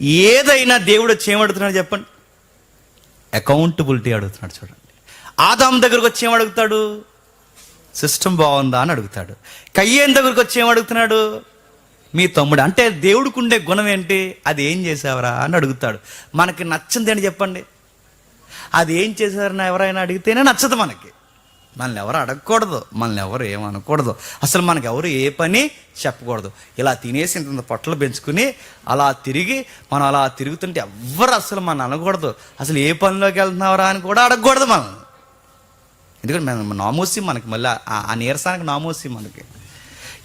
ఏదైనా దేవుడు వచ్చి ఏమడుగుతున్నాడు చెప్పండి? అకౌంటబిలిటీ అడుగుతున్నాడు చూడండి. ఆదాం దగ్గరకు వచ్చి ఏమడుగుతాడు? సిస్టమ్ బాగుందా అని అడుగుతాడు. కయ్యేం దగ్గరకు వచ్చి ఏమడుగుతున్నాడు? మీ తమ్ముడు. అంటే దేవుడికి ఉండే గుణం ఏంటి? అది ఏం చేసావరా అని అడుగుతాడు. మనకి నచ్చింది అని చెప్పండి? అది ఏం చేశారని ఎవరైనా అడిగితేనే నచ్చదు మనకి. మనల్ని ఎవరు అడగకూడదు మనల్ని ఎవరు ఏమనకూడదు. అసలు మనకు ఎవరు ఏ పని చెప్పకూడదు. ఇలా తినేసి ఇంత పొట్టలు పెంచుకుని అలా తిరిగి మనం అలా తిరుగుతుంటే ఎవ్వరు అసలు మనం అనకూడదు. అసలు ఏ పనిలోకి వెళ్తున్నావరా అని కూడా అడగకూడదు మనం ఎందుకంటే మనం నామోసి మనకి మళ్ళీ ఆ- నీరసానికి నామోసి మనకి.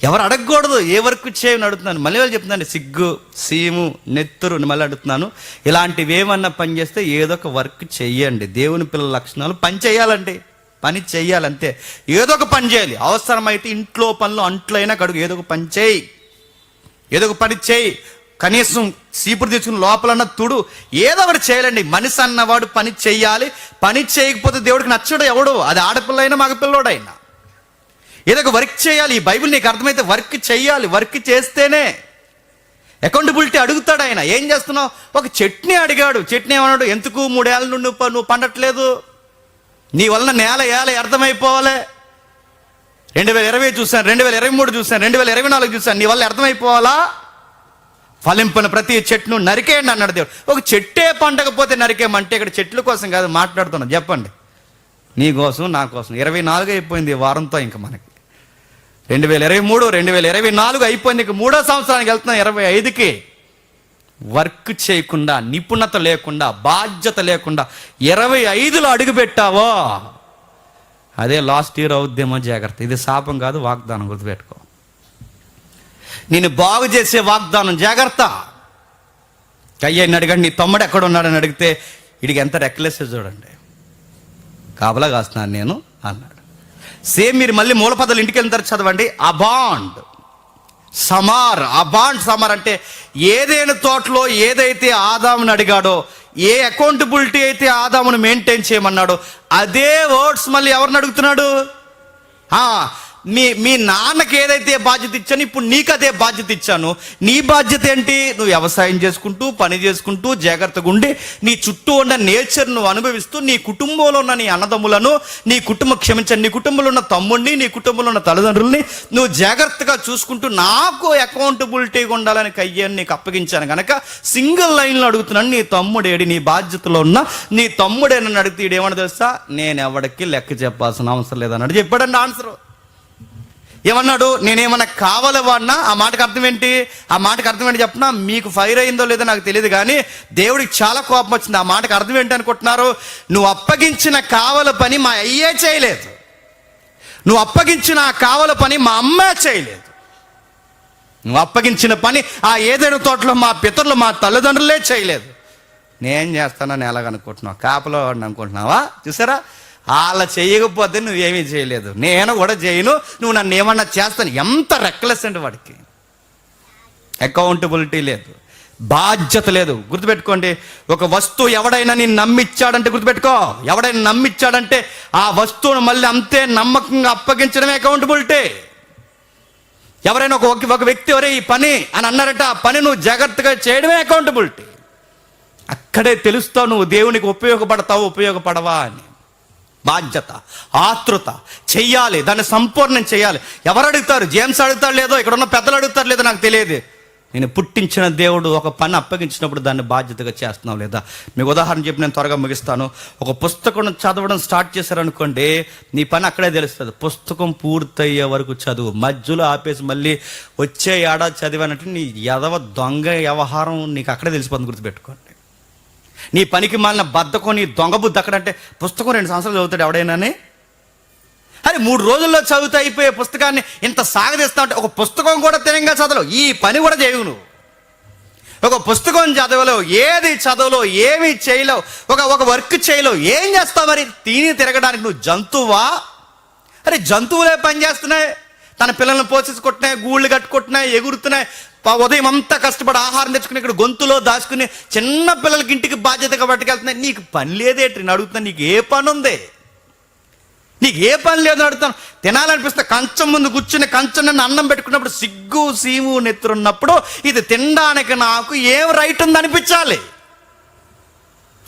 ఎవరు అడగకూడదు ఏ వర్క్ చేయని అడుగుతున్నాను. మళ్ళీ వాళ్ళు చెప్తున్నాను సిగ్గు సీము నెత్తురు మళ్ళీ అడుగుతున్నాను. ఇలాంటివి ఏమన్నా పని చేస్తే ఏదో ఒక వర్క్ చెయ్యండి. దేవుని పిల్లల లక్షణాలు పని చేయాలండి పని చెయ్యాలంతే. ఏదో ఒక పని చేయాలి. అవసరమైతే ఇంట్లో పనులు అంట్లైనా కడుగు. ఏదో ఒక పని చేయి. ఏదో ఒక పని చేయి. కనీసం సీపురు తీసుకుని లోపలన్న తుడు. ఏదో ఒకటి చేయాలండి. మనిషి అన్నవాడు పని చెయ్యాలి. పని చేయకపోతే దేవుడికి నచ్చడు ఎవడు? అది ఆడపిల్ల అయినా మగపిల్లోడైనా. ఏదో ఒక వర్క్ చేయాలి. ఈ బైబిల్ నీకు అర్థమైతే వర్క్ చేయాలి వర్క్ చేస్తేనే. అకౌంటబిలిటీ అడుగుతాడు ఆయన. ఏం చేస్తున్నావు? ఒక చట్నీ అడిగాడు. చట్నీ ఏమన్నాడు? ఎందుకు మూడేళ్ళ నుండి నువ్వు పండట్లేదు? నీ వలన నేల ఏల అర్థమైపోవాలి? రెండు వేల ఇరవై చూశాను రెండు వేల ఇరవై మూడు చూశాను రెండు వేల ఇరవై నాలుగు చూశాను. నీ వల్ల అర్థమైపోవాలా? ఫలింపని ప్రతి చెట్టును నరికేయండి అన్నాడు దేవుడు. ఒక చెట్టే పండకపోతే నరికేయమంటే ఇక్కడ చెట్ల కోసం కాదు మాట్లాడుతున్నాను. చెప్పండి. నీ కోసం నా కోసం. ఇరవై నాలుగు అయిపోయింది ఈ వారంతో ఇంకా మనకి. రెండు వేల ఇరవై మూడు రెండు వేల ఇరవై నాలుగు అయిపోయింది. ఇక మూడో సంవత్సరానికి వెళ్తున్నాం ఇరవై ఐదుకి. వర్క్ చేయకుండా నిపుణత లేకుండా బాధ్యత లేకుండా ఇరవై ఐదులో అడుగు పెట్టావో అదే లాస్ట్ ఇయర్ అవుద్దేమో జాగ్రత్త. ఇది శాపం కాదు వాగ్దానం గుర్తుపెట్టుకో. నేను బాగు చేసే వాగ్దానం జాగ్రత్త. కయ్యని అడగండి నీ తమ్ముడు ఎక్కడ ఉన్నాడని అడిగితే వీడికి ఎంత రెక్లెస్ చూడండి. కాపలా కాస్తున్నాను నేను అన్నాడు. సేమ్ మీరు మళ్ళీ మూలపదలు ఇంటికి వెళ్ళిన తర్వాత చదవండి. అబాండ్ సమార్ అబాండ్ సమార్ అంటే ఏదైనా తోటలో ఏదైతే ఆదామును అడిగాడో ఏ అకౌంటబిలిటీ అయితే ఆదామును మెయింటైన్ చేయమన్నాడో అదే వర్డ్స్ మళ్ళీ ఎవరిని అడుగుతున్నాడు? మీ మీ నాన్నకి ఏదైతే బాధ్యత ఇచ్చాను ఇప్పుడు నీకు అదే బాధ్యత ఇచ్చాను. నీ బాధ్యత ఏంటి? నువ్వు వ్యవసాయం చేసుకుంటూ పని చేసుకుంటూ జాగ్రత్తగా ఉండి నీ చుట్టూ ఉన్న నేచర్ నువ్వు అనుభవిస్తూ నీ కుటుంబంలో ఉన్న నీ అన్నదమ్ములను నీ కుటుంబం క్షమించండి నీ కుటుంబంలో ఉన్న తమ్ముడిని నీ కుటుంబంలో ఉన్న తల్లిదండ్రుల్ని నువ్వు జాగ్రత్తగా చూసుకుంటూ నాకు అకౌంటబిలిటీగా ఉండాలని కయ్యాన్ని నీకు అప్పగించాను కనుక సింగిల్ లైన్లో అడుగుతున్నాను నీ తమ్ముడేడి నీ బాధ్యతలో ఉన్న నీ తమ్ముడే నన్ను అడిగితే ఏమని తెలుసా? నేను ఎవడికి లెక్క చెప్పాల్సిన అవసరం లేదన్నాడు. చెప్పాడండి ఆన్సర్. ఏమన్నాడు? నేనేమన్నా కావాలి వాడినా? ఆ మాటకు అర్థం ఏంటి? ఆ మాటకు అర్థం ఏంటి చెప్పినా మీకు ఫైర్ అయిందో లేదో నాకు తెలియదు కానీ దేవుడికి చాలా కోపం వచ్చింది. ఆ మాటకు అర్థం ఏంటి అనుకుంటున్నారు? నువ్వు అప్పగించిన కావల పని మా అయ్యే చేయలేదు. నువ్వు అప్పగించిన ఆ కావల పని మా అమ్మే చేయలేదు. నువ్వు అప్పగించిన పని ఆ ఏదైనా తోటలో మా పితరులు మా తల్లిదండ్రులే చేయలేదు. నేను చేస్తానని ఎలాగనుకుంటున్నావు కాపలో అనుకుంటున్నావా? చూసారా? వాళ్ళ చేయకపోతే నువ్వేమీ చేయలేదు. నేను కూడా చేయను. నువ్వు నన్ను ఏమన్నా చేస్తాను. ఎంత రెక్లెస్ అండి వాడికి. అకౌంటబిలిటీ లేదు. బాధ్యత లేదు. గుర్తుపెట్టుకోండి ఒక వస్తువు ఎవడైనా నేను నమ్మిచ్చాడంటే గుర్తుపెట్టుకో. ఎవడైనా నమ్మిచ్చాడంటే ఆ వస్తువును మళ్ళీ అంతే నమ్మకంగా అప్పగించడమే అకౌంటబిలిటీ ఎవరైనా ఒక ఒక వ్యక్తి ఎవరే ఈ పని అని అన్నారట ఆ పని నువ్వు జాగ్రత్తగా చేయడమే అకౌంటబిలిటీ అక్కడే తెలుస్తావు నువ్వు దేవునికి ఉపయోగపడతావు ఉపయోగపడవా అని. బాధ్యత ఆతృత చెయ్యాలి దాన్ని సంపూర్ణం చేయాలి ఎవరు అడుగుతారు? జేమ్స్ అడుగుతారు లేదో? ఇక్కడ ఉన్న పెద్దలు అడుగుతారు లేదో నాకు తెలియదు. నేను పుట్టించిన దేవుడు ఒక పని అప్పగించినప్పుడు దాన్ని బాధ్యతగా చేస్తున్నావు లేదా? మీకు ఉదాహరణ చెప్పి నేను త్వరగా ముగిస్తాను. ఒక పుస్తకం చదవడం స్టార్ట్ చేశారనుకోండి నీ పని అక్కడే తెలుస్తుంది. పుస్తకం పూర్తయ్యే వరకు చదువు. మధ్యలో ఆపేసి మళ్ళీ వచ్చే ఏడాది చదివానంటే నీ ఎదవ దొంగ వ్యవహారం నీకు అక్కడే తెలిసిపోతుంది గుర్తుపెట్టుకోండి. నీ పనికి మాలిన బద్దకం నీ దొంగ బుద్ధి అక్కడంటే పుస్తకం రెండు సంవత్సరాలు చదువుతాడు ఎవడైనాని? అరే మూడు రోజుల్లో చదువుతూ అయిపోయే పుస్తకాన్ని ఇంత సాగదీస్తా అంటే ఒక పుస్తకం కూడా తినంగా చదవలేవు. ఈ పని కూడా చేయవు నువ్వు. ఒక పుస్తకం చదవలేవు ఏది చదవలేవు ఏమి చేయలేవు ఒక ఒక వర్క్ చేయలేవు. ఏం చేస్తావు మరి? తిని తిరగడానికి నువ్వు జంతువా? అరే జంతువులే పని చేస్తున్నాయి. తన పిల్లల్ని పోషించుకుంటున్నాయి గూళ్ళు కట్టుకుంటున్నాయి ఎగురుతున్నాయి. ఉదయం అంతా కష్టపడి ఆహారం తెచ్చుకుని ఇక్కడ గొంతులో దాచుకుని చిన్న పిల్లలకి ఇంటికి బాధ్యతగా పట్టుకెళ్తున్నాయి. నీకు పని లేదేంటి నేను అడుగుతున్నా నీకు ఏ పని ఉంది? నీకు ఏ పని లేదు అడుగుతాను తినాలనిపిస్తే కంచం ముందు కూర్చుని కంచం నన్ను అన్నం పెట్టుకున్నప్పుడు సిగ్గు సీము నెత్తురున్నప్పుడు ఇది తినడానికి నాకు ఏం రైట్ ఉంది అనిపించాలి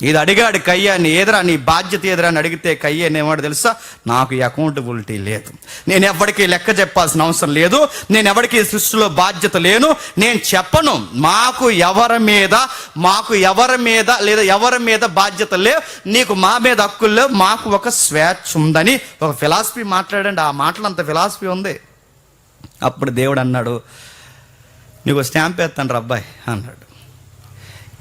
ఇది అడిగాడు కయ్యాన్ని ఎదురా నీ బాధ్యత ఎదురా అని అడిగితే కయ్యాన్ని ఏమాడు తెలుసా? నాకు అకౌంటబిలిటీ లేదు. నేను ఎవరికి లెక్క చెప్పాల్సిన అవసరం లేదు. నేను ఎవరికి సృష్టిలో బాధ్యత లేను. నేను చెప్పను. మాకు ఎవరి మీద మాకు ఎవరి మీద లేదా ఎవరి మీద బాధ్యత లేవు. నీకు మా మీద హక్కులు లేవు. మాకు ఒక స్వేచ్ఛ ఉందని ఒక ఫిలాసఫీ మాట్లాడండి. ఆ మాటలు అంత ఫిలాసఫీ ఉంది. అప్పుడు దేవుడు అన్నాడు నీకు స్టాంప్ వేస్తాను అబ్బాయి అన్నాడు.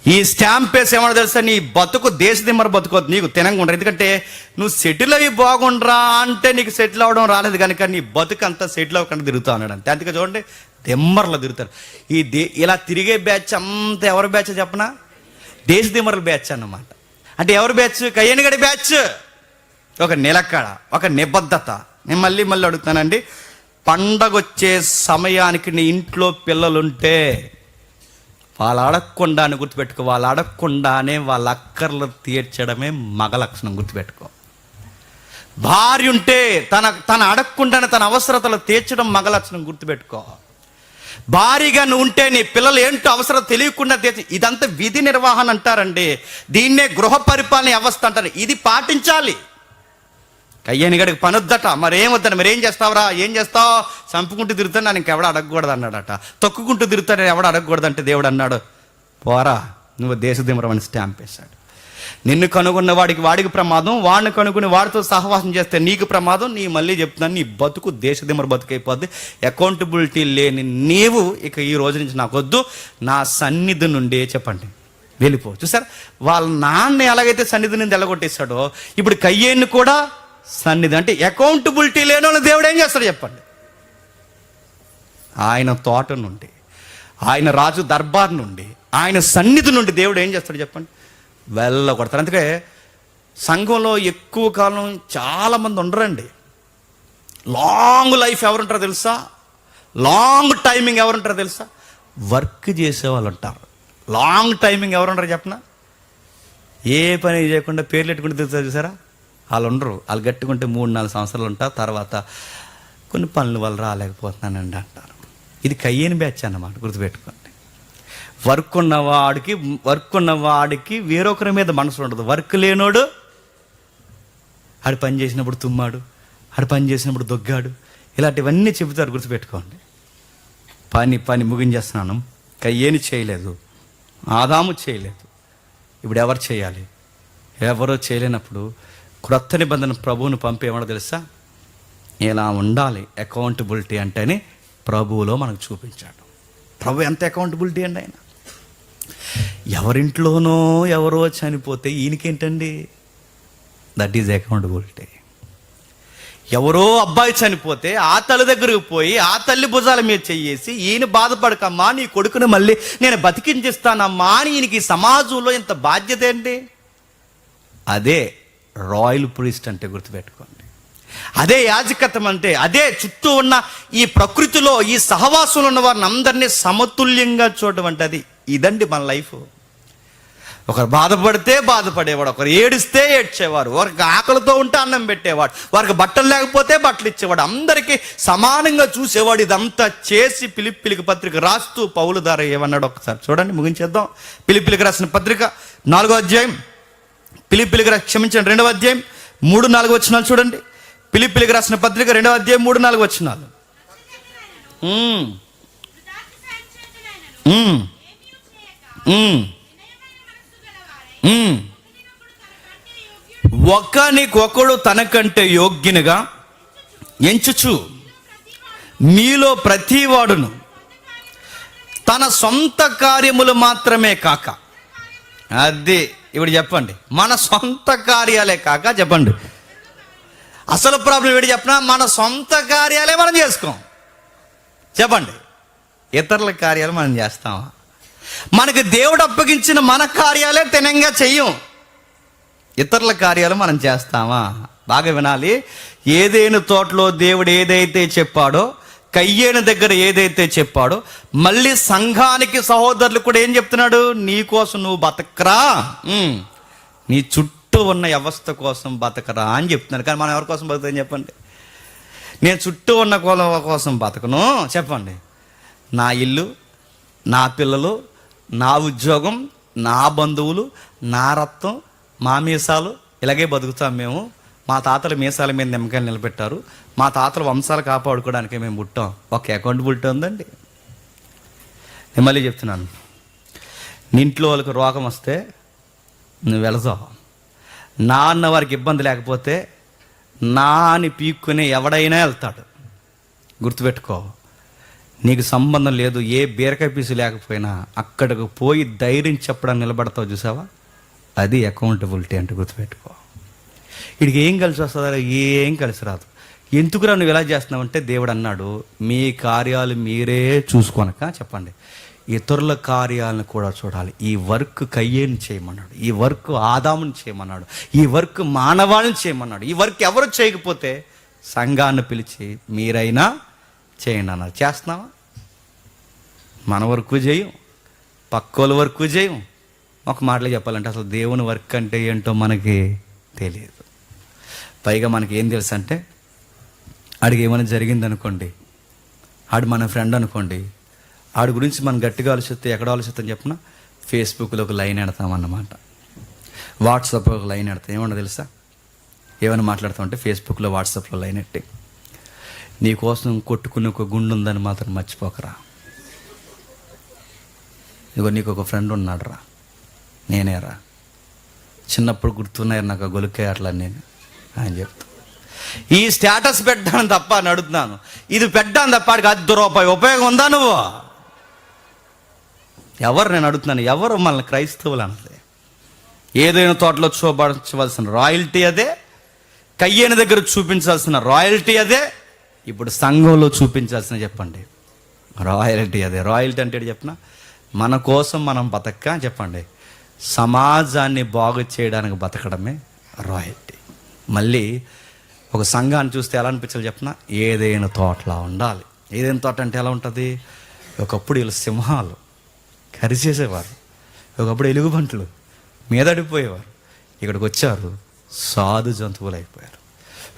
ఈ స్టాంప్ వేసి ఏమన్నా తెలుసా? నీ బతుకు దేశ దిమ్మర బతుకోద్దు నీకు తినంగుండ్రా ఎందుకంటే నువ్వు సెటిల్ అయ్యి బాగుండ్రా అంటే నీకు సెటిల్ అవ్వడం రాలేదు కనుక నీ బతుకు అంతా సెటిల్ అవ్వకుండా తిరుగుతా ఉన్నాడు అంతే. అందుకే చూడండి దిమ్మర్లో తిరుగుతారు. ఈ దే ఇలా తిరిగే బ్యాచ్ అంతా ఎవరి బ్యాచ్ చెప్పనా? దేశ దిమ్మరల బ్యాచ్ అన్నమాట. అంటే ఎవరి బ్యాచ్ కయ్యనిగడి బ్యాచ్ ఒక నిలకడ ఒక నిబద్ధత. నేను మళ్ళీ మళ్ళీ అడుగుతానండి. పండగ వచ్చే సమయానికి నీ ఇంట్లో పిల్లలుంటే వాళ్ళు అడగకుండానే గుర్తుపెట్టుకో వాళ్ళు అడగకుండానే వాళ్ళ అక్కర్లు తీర్చడమే మగ లక్షణం గుర్తుపెట్టుకో. భార్య ఉంటే తన తన అడగకుండానే తన అవసరతలు తీర్చడం మగ లక్షణం గుర్తుపెట్టుకో. భారీగా నువ్వు ఉంటే నీ పిల్లలు ఏంటో అవసరం తెలియకుండా తీర్చి ఇదంతా విధి నిర్వహణ అంటారండి. దీన్నే గృహ పరిపాలన వ్యవస్థ అంటారు. ఇది పాటించాలి. కయ్యని గడికి పనొద్దట. మరేం ఏం మరి ఏం చేస్తావురా? ఏం చేస్తావు? చంపుకుంటూ తిరుగుతాను నన్ను ఇంకెవడ అడగకూడదు అన్నాడట. తొక్కుకుంటూ తిరుగుతాను ఎవడ అడగకూడదు అంటే దేవుడు అన్నాడు. పోరా నువ్వు దేశదిమరమని స్టాంప్ వేశాడు. నిన్ను కనుగొన్న వాడికి వాడికి ప్రమాదం వాడిని కనుగొని వాడితో సహవాసం చేస్తే నీకు ప్రమాదం నీ మళ్ళీ చెప్తున్నాను నీ బతుకు దేశదిమర బతుకైపోద్ది. అకౌంటబిలిటీ లేని నీవు ఇక ఈ రోజు నుంచి నాకు వద్దు. నా సన్నిధి నుండి చెప్పండి. వెళ్ళిపో. చూసారు? వాళ్ళ నాన్న ఎలాగైతే సన్నిధి నుండి ఎలగొట్టేశాడో ఇప్పుడు కయ్యేన్ని కూడా సన్నిధి అంటే అకౌంటబిలిటీ లేని వాళ్ళు దేవుడు ఏం చేస్తాడు చెప్పండి? ఆయన తోట నుండి ఆయన రాజు దర్బార్ నుండి ఆయన సన్నిధి నుండి దేవుడు ఏం చేస్తాడు చెప్పండి? వెళ్ళగొడతారు అందుకే సంఘంలో ఎక్కువ కాలం చాలామంది ఉండరండి. లాంగ్ లైఫ్ ఎవరుంటారో తెలుసా? లాంగ్ టైమింగ్ ఎవరుంటారో తెలుసా? వర్క్ చేసే వాళ్ళు ఉంటారు లాంగ్ టైమింగ్ ఎవరుంటారు చెప్పనా? ఏ పని చేయకుండా పేర్లు పెట్టుకుంటే తెలుసా చూసారా వాళ్ళు ఉండరు వాళ్ళు గట్టుకుంటే మూడు నాలుగు సంవత్సరాలు ఉంటారు తర్వాత కొన్ని పనుల వల్ల రాలేకపోతున్నానండి అంటారు. ఇది కయ్యని బ్యాచ్ అన్నమాట గుర్తుపెట్టుకోండి. వర్క్ ఉన్నవాడికి వర్క్ ఉన్నవాడికి వేరొకరి మీద మనసు ఉండదు. వర్క్ లేనోడు ఆడు పని చేసినప్పుడు తుమ్మాడు ఆడు పని చేసినప్పుడు దొగ్గాడు. ఇలాంటివన్నీ చెబుతారు గుర్తుపెట్టుకోండి. పని పని ముగించేస్తున్నాను. కయ్యేని చేయలేదు. ఆదాము చేయలేదు. ఇప్పుడు ఎవరు చేయాలి? ఎవరో చేయలేనప్పుడు క్రొత్త నిబంధన ప్రభువును పంపేమో తెలుసా? ఇలా ఉండాలి అకౌంటబిలిటీ అంటేనే ప్రభువులో మనకు చూపించాడు. ప్రభు ఎంత అకౌంటబిలిటీ అండి ఆయన? ఎవరింట్లోనో ఎవరో చనిపోతే ఈయనకేంటండి? దట్ ఈజ్ అకౌంటబిలిటీ ఎవరో అబ్బాయి చనిపోతే ఆ తల్లి దగ్గరకు పోయి ఆ తల్లి భుజాల మీద చెయ్యేసి ఈయన బాధపడకమ్మా నీ కొడుకుని మళ్ళీ నేను బతికించిస్తానమ్మా అని ఈయనకి సమాజంలో ఇంత బాధ్యత ఏంటి? అదే రాయల్ ప్రీస్ట్ అంటే గుర్తుపెట్టుకోండి. అదే యాజకత్వం అంటే అదే చుట్టూ ఉన్న ఈ ప్రకృతిలో ఈ సహవాసంలో ఉన్న వారిని అందరినీ సమతుల్యంగా చూడటం అంటే అది. ఇదండి మన లైఫ్. ఒకరు బాధపడితే బాధపడేవాడు ఒకరు ఏడిస్తే ఏడ్చేవారు వారికి ఆకలితో ఉంటే అన్నం పెట్టేవాడు వారికి బట్టలు లేకపోతే బట్టలు ఇచ్చేవాడు అందరికీ సమానంగా చూసేవాడు. ఇదంతా చేసి పిలిపిలికి పత్రిక రాస్తూ పౌలు ధార ఏమన్నాడు ఒకసారి చూడండి ముగించేద్దాం. పిలిపిలికి రాసిన పత్రిక నాలుగో అధ్యాయం. పిలిపిలికి క్షమించిన క్షమించండి. రెండవ అధ్యాయం మూడు నాలుగు వచ్చినాలు చూడండి. పిలిపిలికి రాసిన పత్రిక రెండవ అధ్యాయం మూడు నాలుగు వచ్చినాలు ఉమ్, ఉమ్, ఒకనికొకడు తనకంటే యోగ్యునిగా ఎంచుచు. మీలో ప్రతివాడును. తన సొంత కార్యములు మాత్రమే కాక. అది. ఇప్పుడు చెప్పండి. మన సొంత కార్యాలే కాక చెప్పండి. అసలు ప్రాబ్లం ఏంటి చెప్పినా? మన సొంత కార్యాలే మనం చేసుకోం చెప్పండి. ఇతరుల కార్యాలు మనం చేస్తామా? మనకు దేవుడు అప్పగించిన మన కార్యాలే తినంగా చెయ్యం. ఇతరుల కార్యాలు మనం చేస్తామా? బాగా వినాలి. ఏదైనా తోటలో దేవుడు ఏదైతే చెప్పాడో కయ్యేన దగ్గర ఏదైతే చెప్పాడో మళ్ళీ సంఘానికి సహోదరులు కూడా ఏం చెప్తున్నాడు? నీ కోసం నువ్వు బతకరా. నీ చుట్టూ ఉన్న వ్యవస్థ కోసం బతకరా అని చెప్తున్నాడు. కానీ మనం ఎవరి కోసం బతుకుతాం చెప్పండి? నేను చుట్టూ ఉన్న కులం కోసం బతకను చెప్పండి. నా ఇల్లు నా పిల్లలు నా ఉద్యోగం నా బంధువులు నా రక్తం మా మీసాలు ఇలాగే బతుకుతాం మేము. మా తాతలు మీసాల మీద నిమ్మకాయలు నిలబెట్టారు. మా తాతల వంశాలు కాపాడుకోవడానికి మేము పుట్టాం. ఒక అకౌంటబిలిటీ ఉందండి. నేను మళ్ళీ చెప్తున్నాను. నీ ఇంట్లో వాళ్ళకి రోగం వస్తే నువ్వు వెళదావు నా అన్న వారికి ఇబ్బంది లేకపోతే నా అని పీక్కునే ఎవడైనా వెళ్తాడు. గుర్తుపెట్టుకో. నీకు సంబంధం లేదు ఏ బీరకాయ పీసు లేకపోయినా అక్కడికి పోయి ధైర్యం చెప్పడానికి నిలబడతావు చూసావా? అది అకౌంటబిలిటీ అంటే గుర్తుపెట్టుకో. వీడికి ఏం కలిసి వస్తుందో ఏం కలిసి రాదు. ఎందుకురా నువ్వు ఎలా చేస్తున్నావంటే దేవుడు అన్నాడు మీ కార్యాలు మీరే చూసుకోనక చెప్పండి. ఇతరుల కార్యాలను కూడా చూడాలి. ఈ వర్క్ కయ్యేని చేయమన్నాడు. ఈ వర్క్ ఆదాముని చేయమన్నాడు. ఈ వర్క్ మానవాళ్ళని చేయమన్నాడు. ఈ వర్క్ ఎవరు చేయకపోతే సంఘాన్ని పిలిచి మీరైనా చేయండి అన్నారు. చేస్తున్నావా? మన వరకు చేయం. పక్కోళ్ళ వరకు చేయం. ఒక మాటలు చెప్పాలంటే అసలు దేవుని వర్క్ అంటే ఏంటో మనకి తెలియదు. పైగా మనకి ఏం తెలుసు అంటే ఆడికి ఏమైనా జరిగిందనుకోండి ఆడు మన ఫ్రెండ్ అనుకోండి ఆడి గురించి మనం గట్టిగా ఆలోచిస్తే ఎక్కడ ఆలోచిస్తాం చెప్పిన ఫేస్బుక్లో ఒక లైన్ ఎడతామన్నమాట. వాట్సాప్లో ఒక లైన్ ఎడతాం. ఏమన్నా తెలుసా? ఏమైనా మాట్లాడుతామంటే ఫేస్బుక్లో వాట్సాప్లో లైన్ ఎట్టి. నీకోసం కొట్టుకుని ఒక గుండు ఉందని మాత్రం మర్చిపోకరా. ఇగో నీకు ఒక ఫ్రెండ్ ఉన్నాడు రా నేనేరా. చిన్నప్పుడు గుర్తున్నాయి నాకు గొలుకే అట్లా నేను అని చెప్తా. ఈ స్టేటస్ పెట్టాను తప్ప అని అడుగుతున్నాను ఇది పెట్టాను తప్ప ఆడికి అర్ధ రూపాయి ఉపయోగం ఉందా నువ్వు? ఎవరు నేను అడుగుతున్నాను? ఎవరు మనల్ని క్రైస్తవులు అన్నది ఏదైనా తోటలో చూపించవలసిన రాయల్టీ అదే కయ్యేని దగ్గర చూపించాల్సిన రాయల్టీ అదే ఇప్పుడు సంఘంలో చూపించాల్సిన చెప్పండి. రాయల్టీ అదే. రాయల్టీ అంటే చెప్పిన? మన కోసం మనం బతక్క చెప్పండి. సమాజాన్ని బాగు చేయడానికి బతకడమే రాయల్టీ. మళ్ళీ ఒక సంఘాన్ని చూస్తే ఎలా అనిపించాలి చెప్పిన? ఏదైనా తోటలా ఉండాలి. ఏదైనా తోట అంటే ఎలా ఉంటుంది? ఒకప్పుడు వీళ్ళు సింహాలు కరిచేసేవారు. ఒకప్పుడు ఎలుగుబంట్లు మీదడిపోయేవారు ఇక్కడికి వచ్చారు సాధు జంతువులు అయిపోయారు.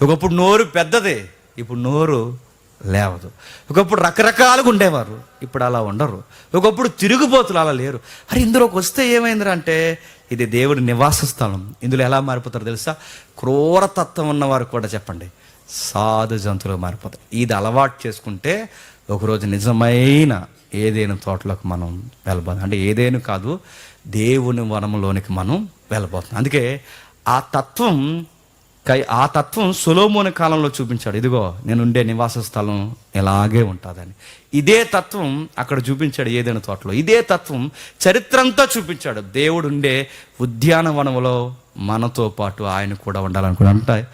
ఒకప్పుడు నోరు పెద్దదే ఇప్పుడు నోరు లేవదు. ఒకప్పుడు రకరకాలుగా ఉండేవారు ఇప్పుడు అలా ఉండరు. ఒకప్పుడు తిరుగుబోతులు అలా లేరు. అరే ఇందులోకి వస్తే ఏమైందిరా అంటే ఇది దేవుడి నివాస స్థలం ఇందులో ఎలా మారిపోతారో తెలుసా? క్రూరతత్వం ఉన్నవారు కూడా చెప్పండి. సాధు జంతువులు మారిపోతారు ఇది అలవాటు చేసుకుంటే ఒకరోజు నిజమైన ఏదైనా తోటలోకి మనం వెళ్ళబోతాం. అంటే ఏదైనా కాదు దేవుని వనంలోనికి మనం వెళ్ళబోతున్నాం. అందుకే ఆ తత్వం ఆ తత్వం సులోమోని కాలంలో చూపించాడు. ఇదిగో నేను ఉండే నివాస స్థలం ఎలాగే ఉంటుందని. ఇదే తత్వం అక్కడ చూపించాడు ఏదైనా తోటలో. ఇదే తత్వం చరిత్రంతా చూపించాడు. దేవుడు ఉండే ఉద్యానవనంలో మనతో పాటు ఆయన కూడా ఉండాలనుకుంటా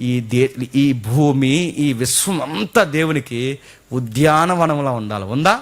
ఈ దే ఈ భూమి ఈ విశ్వం అంతా దేవునికి ఉద్యానవనంలో ఉండాలి. ఉందా?